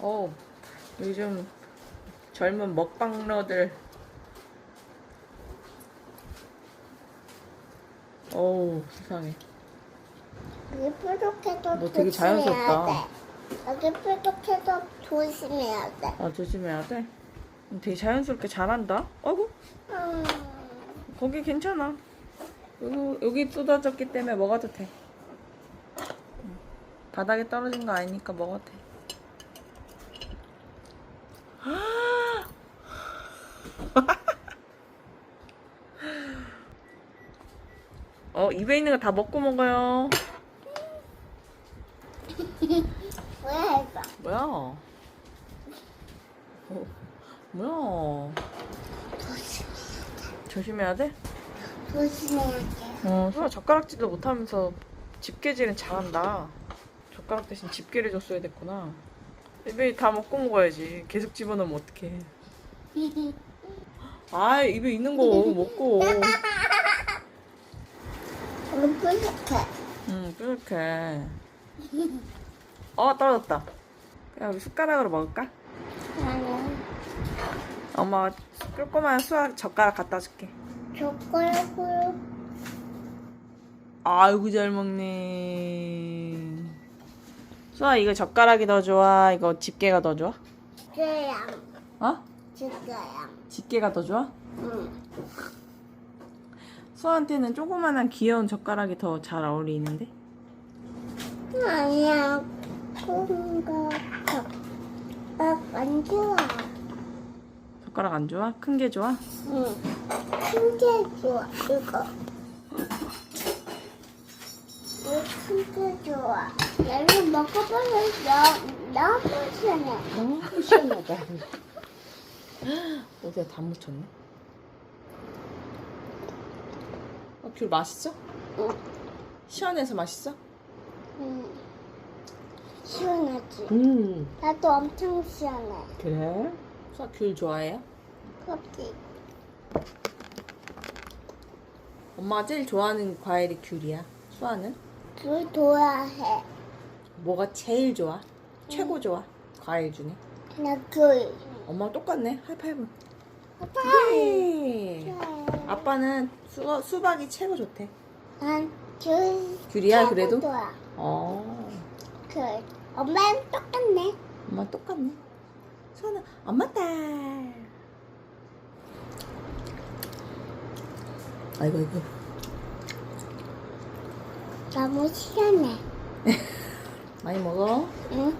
어, 요즘 젊은 먹방러들. 어우, 세상에. 여기 뾰족해도 너 되게 조심해야 자연스럽다. 돼. 여기 뾰족해도 조심해야 돼. 아, 조심해야 돼. 되게 자연스럽게 잘한다. 어구, 음, 거기 괜찮아. 여기, 여기 쏟아졌기 때문에 먹어도 돼. 응. 바닥에 떨어진 거 아니니까 먹어도 돼. 어, 입에 있는 거 다 먹고 먹어요. 왜 해봐? 뭐야? 어, 뭐야? 조심해야 돼? 조심해야 돼. 어, 수아 젓가락질도 못하면서 집게질은 잘한다. 젓가락 대신 집게를 줬어야 됐구나. 입에 다 먹고 먹어야지. 계속 집어넣으면 어떡해. 아, 입에 있는 거 먹고. 여기 뾰족해. 응, 뾰족해. 어, 떨어졌다. 야, 우리 숟가락으로 먹을까? 나는 엄마 조그만 수아 젓가락 갖다 줄게. 젓가락으로 아이고 잘 먹네. 수아 이거 젓가락이 더 좋아? 이거 집게가 더 좋아? 찌개양. 어? 찌개양. 집게가 더 좋아? 응. 수아한테는 조그만한 귀여운 젓가락이 더 잘 어울리는데? 아니야. 큰 거 젓가락 안 좋아. 젓가락 안 좋아? 큰 게 좋아? 응. 큰 게 좋아. 이거. 큰게 좋아. 얘를 먹어보면 너, 너무 시원해. 너무 시원하다. 어디에 다 묻혔네? 어, 귤 맛있어? 응. 시원해서 맛있어? 응. 시원하지? 음. 나도 엄청 시원해. 그래? 수아 귤 좋아해요? 커피. 엄마가 제일 좋아하는 과일이 귤이야. 수아는? 귤 좋아해. 뭐가 제일 좋아? 최고 좋아? 과일 중에? 나 귤. 엄마 똑같네. 하이파이브. 아빠. 예. 아빠는 수, 수박이 최고 좋대. 난 귤 귤이야, 그래도? 좋아. 어. 귤. 엄마랑 똑같네. 엄마 똑같네. 수아는 엄마 딸. 아이고 아이고. 너무 시원해. 많이 먹어. 응?